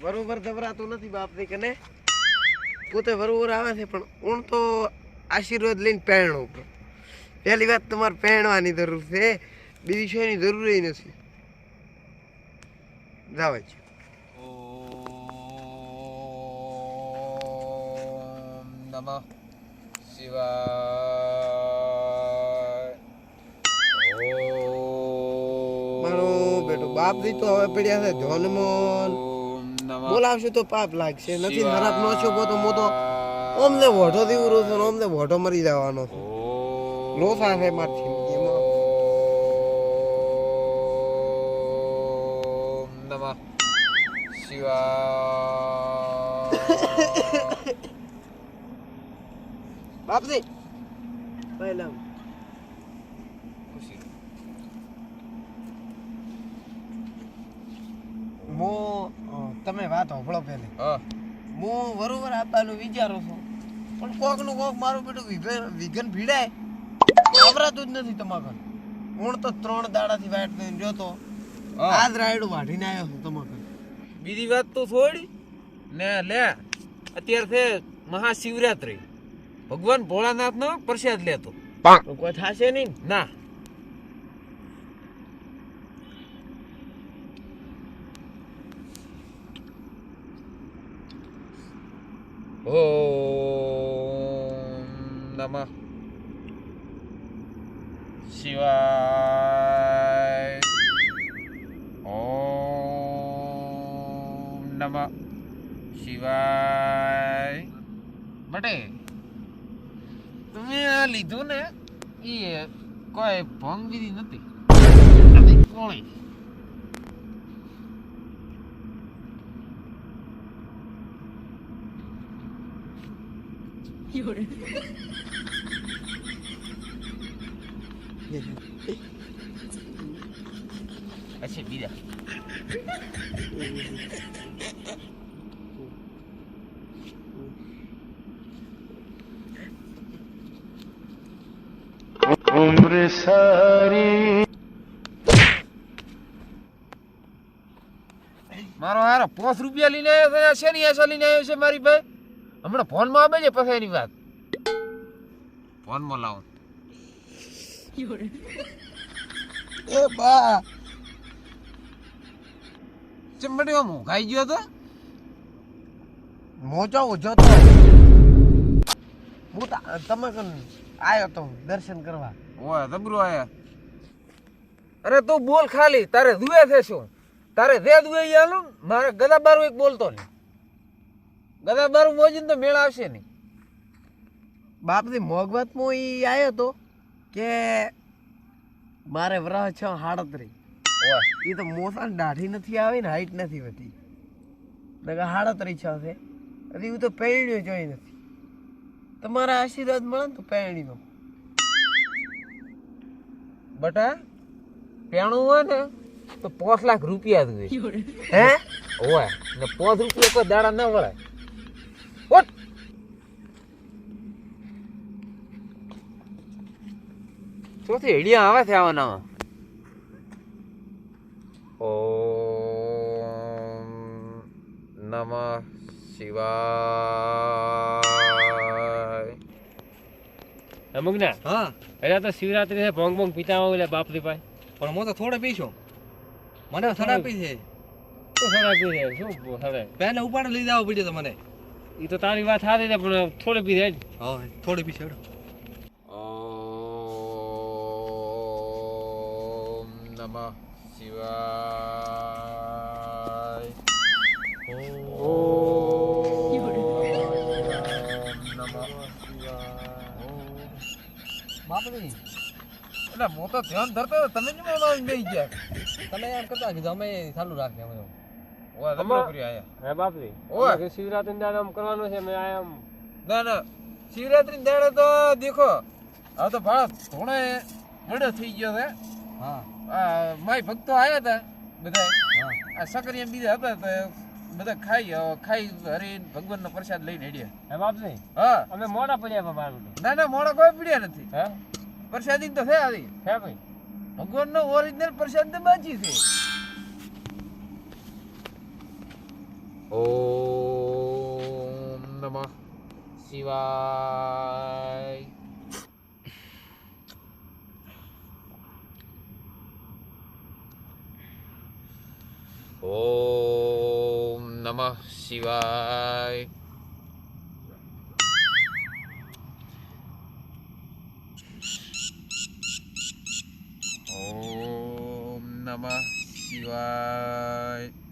બરોબર દબરાતો નથી બાપની કને? પોતે બરોબર આવે છે પણ ઊણ તો આશીર્વાદ લઈને ઉપર. પહેલી વાત તમારે પહેણવાની જરૂર છે. બીજી શેની જરૂર નથી. જાવ છે નમઃ શિવાય. મારો બેટો બાપજી તો હવે પડ્યા છે નમઃ બોલાવશું તો પાપ લાગશે. નથી ખરાબ નો છો તો મો તો ઓમને વોઢો દીવરો છે ઓમને વોઢો મરી જવાનો છે. લોસા છે મારી જિંદગીમાં. ઓમ નમઃ. શિવાય બાપજી. પહેલા. ખુશી. મો તમે વાત હોભળો પહેલે હું. બરોબર આપવાનું વિચારું છું. પણ કોકનું કોક મારું બેટું વિઘન વિઘન ભીડાય. આવરાતું જ નથી તમાકર હું તો ત્રણ દાડાથી વાટ થઈને જોતો. આજ રાયડું વાઢીને આવ્યો છું તમાકર બીજી વાત તો છોડી. ને લે અત્યારે છે મહાશિવરાત્રી. ભગવાન ભોળાનાથ નો પ્રસાદ લેતો. તો કોઈ થશે નહીં ને? ઓમ નમઃ. શિવાય. ઓમ નમઃ. શિવાય. બટે. તમે આ લીધું ને એ કોઈ ભંગ વિધિ નથી, કોણે? અચ્છા બીજા મારો હારો પાંચ રૂપિયા લઈને આવ્યો છે શેની આશા લઈને આવ્યો છે મારી ભાઈ હમણાં ફોનમાં આવે છે પછી એની વાત. ફોનમાં લાવો. એ બા. ચમડીઓ મુકાઈ ગયો તો? મોજો ઉજો તો. હું તો તમે કન આવ્યો તો દર્શન કરવા. ઓય જબરો આયા. અરે તું બોલ ખાલી તારે દુએ છે શું? તારે જે દુએ ઈ મારે ગદા બારું એક બોલતો નહીં ગદા બારું મોજીને તો મેળ આવશે નહીં. બાપથી મોગવતમાં ઈ આવ્યો તો કે મારે વ્રહ છ હાડત્રી. એ તો મોસા દાઢી નથી આવી ને હાઈટ નથી વધી. નકર હાડત્રી છ છે. હજી હું તો પહેણ્યો જોઈ નથી. તમારા આશીર્વાદ મળે ને તો પહેણી દો બટા પેણું હોય ને તો પાંચ લાખ રૂપિયા જોઈએ હે? ઓય ને પાંચ રૂપિયા કોઈ દાડા ના વળે ચોથી હેડિયા આવે છે આવાના ઓ નમ શિવાય. અમુકના? હા. એટલે તો શિવરાત્રી છે ભોંગ ભોંગ પીતા હોય એટલે બાપરી ભાઈ. પણ હું તો થોડે છું મને થડા પી છે. સડા પી છે શું સડે પહેલા ઉપાડે લઈ જવો પડ્યો તો મને. એ તો તારી વાત સારી છે પણ થોડે પી જાય હા થોડે પી હેડો. નમઃ શિવાય એટલે હું તો ધ્યાન ધરતો તમે જ મને બેસી ગયા તમે એમ કરતા કીધું અમે ચાલુ રાખ્યા અમે હે બાપરી. ઓય. શિવરાત્રી દાડે આમ કરવાનું છે મેં આમ. ના ના. શિવરાત્રી દાડે તો દેખો હવે તો ભાળ થોડે વડો થઈ ગયો છે. હા. માય ભક્તો આવ્યા હતા બધા હા. આ સકરિયા બીજા હતા તો બધા ખાઈ ખાઈ હરી ભગવાનનો પ્રસાદ લઈને હેડ્યા. હે બાપજી? હા. અમે મોડા પડ્યા મારું ના ના મોડા કોઈ પડ્યા નથી. હે? પ્રસાદી તો છે આવી. હે ભાઈ? ભગવાનનો ઓરિજિનલ પ્રસાદ તો બાજી છે. ઓમ નમઃ શિવાય. オーンナマシワイオーンナマシワイ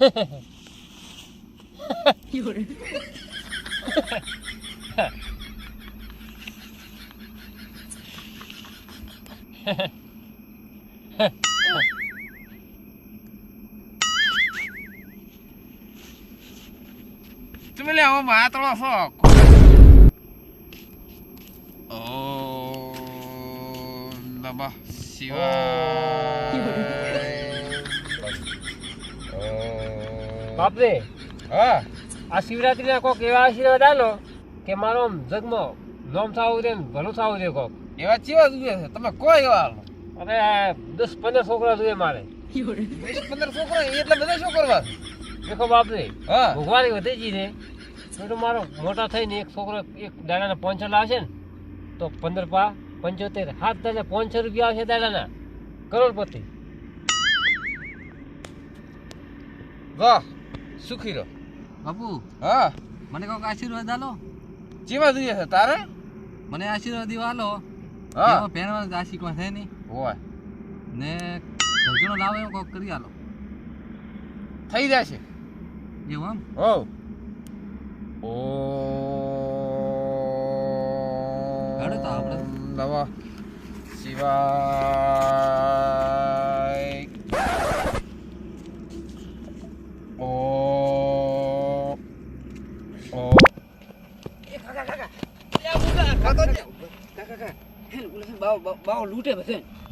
ઓમ નમઃ શિવાય ઓમ નમઃ શિવાય તમે લે હવે માતળો છો ઓમ નમઃ શિવાય ઓમ. બાપરે હા. આ શિવરાત્રીના કોક એવા આશીર્વાદ આલો કે મારો આમ જગમાં નોમ થાવું છે ને ભલું થાવું દે કોક. એવા ચેવા જોઈએ છે? તમે કોઈ એવા હાલો અરે દસ પંદર છોકરા જોઈએ મારે. દસ પંદર છોકરા એટલા બધા શું કરવા? છે? દેખો બાપરે હા. ભગવાન વધી ને તો તો મારો મોટા થઈને એક છોકરો એક દાડાના પાંચસો લાવશે ને તો પંદર પા પંચોતેર હાથ દાડા પાંચસો રૂપિયા આવશે દાડાના કરોડપતિ. વાહ. સુખી રહો બાપુ હા. મને કોઈક આશીર્વાદ આલો. ચેવા જોઈએ છે તારે? મને આશીર્વાદ આલો હા. એવો પહેરવાનો આશીર્વાદ છે નહીં. હોય ને ઘરનો લાવો એવો કોક કરી આલો. થઈ જશે. એવું આમ હો. ઓ. હેડો તો આપણે. નવા શિવાય.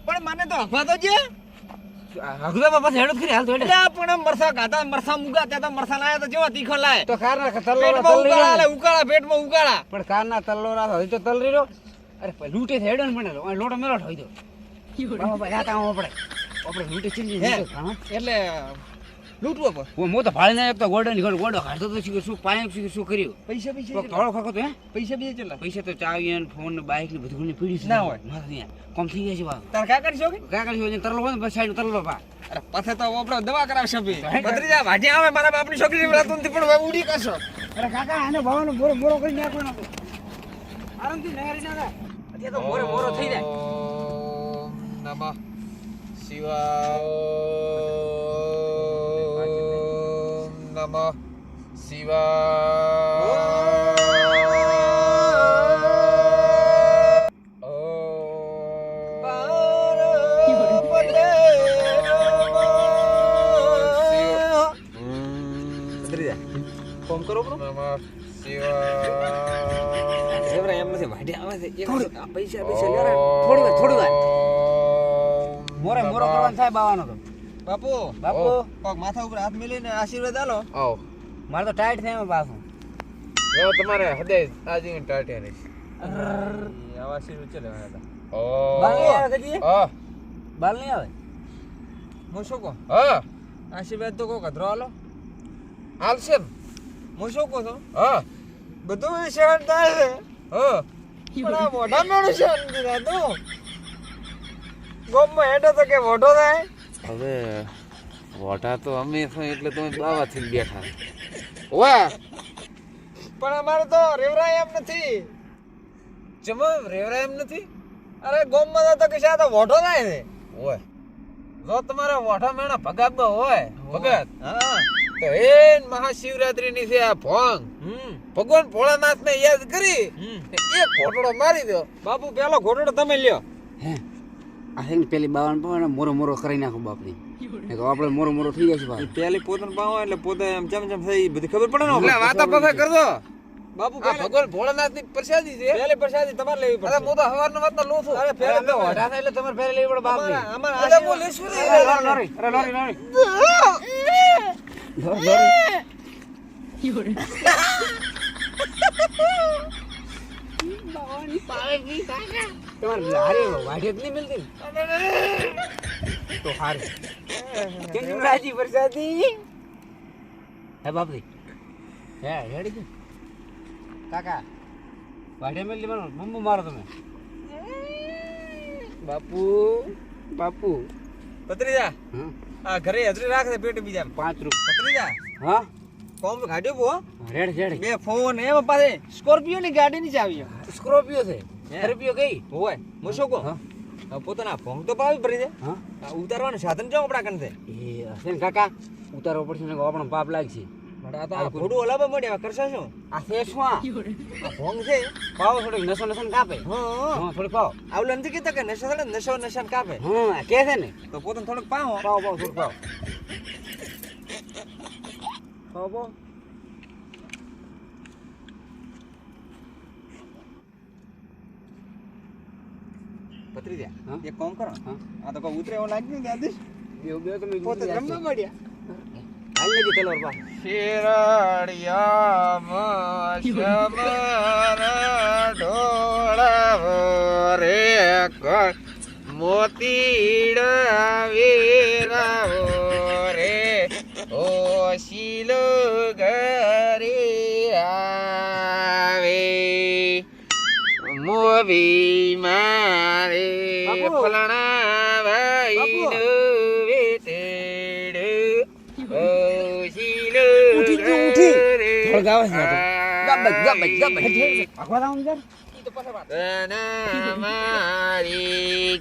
પણ મને તો હવા તો છે હગુદામાં બાપા હેડો કરી હાલ તો. એટલે પણ મરસા ગાતા મરસા મુગા ત્યાં તો મરસા લાયા તો જેવા તીખો લાય. તો કારના ના પેટમાં તલરી ઉકાળા પેટમાં ઉકાળા પણ કારના તલ્લોરા તો હજી તો તલરી રો અરે પણ લૂંટે છે હેડો ને મને લોટો મેલોટ થઈ દો બાપા કામ આપણે આપણે લૂંટે છે ને. લૂંટે. એટલે લૂંટવો પડે. હું તો ભાળી ના તો ગોડો ની ગોડો ખાતો તો શું શું પાણી શું શું કર્યું? પૈસા પૈસા થોડો ખાખો તો હે? પૈસા બીજા કેટલા? પૈસા તો ચાવી ને ફોન ને બાઇક ને બધું ઘણી પીડી ના હોય. મારે ત્યાં કોમ થઈ જાય છે બાપ. તાર કા કરશો કે? કાકા કરશો તરલો હોય ને સાઈડ તરલો પા. અરે પાછા તો આપણે દવા કરાવશે ભી. બદરી જા? વાઢી આવે મારા બાપની છોકરી રાતું નથી પણ ઉડી કરશો. અરે કાકા આને ભાવનો બોરો બોરો કરી નાખો ને આરામથી નહેરી નાખા. અત્યારે તો મોરે મોરો થઈ જાય. નમઃ શિવાય. નમઃ શિવાય ફોન કરો બ્રો નમઃ શિવાય એમ નથી વાઢી આવે છે આ પૈસા થોડી વાર થોડી વાર. મોરે મોરો કરવાનો સાહેબ આવવાનો તો. બાપુ બાપુ કોક માથા ઉપર હાથ મિલીને આશીર્વાદ આલો. આવો. મારે તો ટાઈટ થાય પાછું. જો તમારે હૃદય આજે ટાઈટ નહીં આવા આશીર્વાદ ચલે બાલ નહીં આવે કદી? હા. બાલ નહીં આવે? હું શું કહું? હા. આશીર્વાદ તો કોક અધરો આલો. હાલશે ને. હું શું કહું છું? હા. બધું સહન થાય છે. હા. પણ આ મોઢા મેળું સહન ગોમમાં હેડો તો કે મોઢો થાય. હવે વોટા તો અમે છો એટલે તમે બાવાથી બેઠા. વાહ પણ અમારે તો રેવરાય એમ નથી. જમા રેવરા એમ નથી? અરે ગોમમાં તો કશા તો વોટો થાય છે. ઓય જો તમારા વોઠા મેણા ભગત હોય ભગત હા. તો એ મહાશિવરાત્રી ની છે આ ભોંગ. હમ. ભગવાન ભોળાનાથ ને યાદ કરી હમ. એક ઘોટડો મારી દો બાપુ પેલો ઘોટડો તમે લ્યો. હે? આ છે ને પેલી બાવન પાવન મોરો મોરો કરી નાખો બાપની. ને તો આપણે મોરો મોરો થઈ જશે ભાઈ. પેલી પોતાનું પાવો એટલે પોતે એમ જેમ જેમ થઈ બધી ખબર પડે ને એટલે વાતો પાસે કરજો. બાપુ આ ભગવાન ભોળાનાથની પ્રસાદી છે. પહેલી પ્રસાદી તમારે લેવી અરે પડશે હું તો હવારનો વાતનો લઉં છું. અરે પહેલે તો એટલે તમારે પહેલે લેવી પડે અમારા અમાર અરે બોલ લેશું ને. અરે લોરી, અરે લોરી, લોરી. તમારે હારે વાઢે જ નહીં મિલતી તો હારે. કેમ રાજી પ્રસાદી હે બાપજી હે રેડી છે કાકા વાઢે મિલતી મારો મમ્મુ મારો તમે. બાપુ બાપુ. પત્રીજા આ ઘરે હજરી રાખે પેટ બીજા પાંચ રૂપિયા ભત્રીજા હા? કોમ ગાડ્યો પો રેડ રેડ. બે ફોન એમાં પાછે સ્કોર્પિયો ની ગાડી ની ચાવી સ્કોર્પિયો છે? સ્કોર્પિયો કઈ? હોય. મોશો કો હા. પોતાના ભોંગ તો પાવી ભરી દે ઉતારવાનું સાધન જો આપણા કને એ હશે ને કાકા ઉતારવો પડશે ને આપણો પાપ લાગશે. આ આ ઘોડું હલાવવા મળ્યા કરશો શું? આ ભોંગ છે. પાવો થોડીક નશો નસો ને કાપે. હા હા. થોડીક પાવો. આવલા નથી કહેતા કે નશો થડે નશો નશાને કાપે. હા કે છે ને? તો પોતાને થોડુંક પાવો. પાવો પાવો થોડુંક પાવો. પાવો પતરી દે એક કામ કરો. આ તો કોઈ ઉતરે એવો લાગ્યું ને આદેશ બેવ બેવ તમે પોતે રમવા મળ્યા. હાલ લેજી તલવાર પા શિરડિયામાં શમર ઢોળાવો રે મોતીડા મોતીડ ઓ શીલો ઘરે આવે. મોવી મારે ફલાણા ભાઈ આવે. છે. તો. ને જરા. તના મારી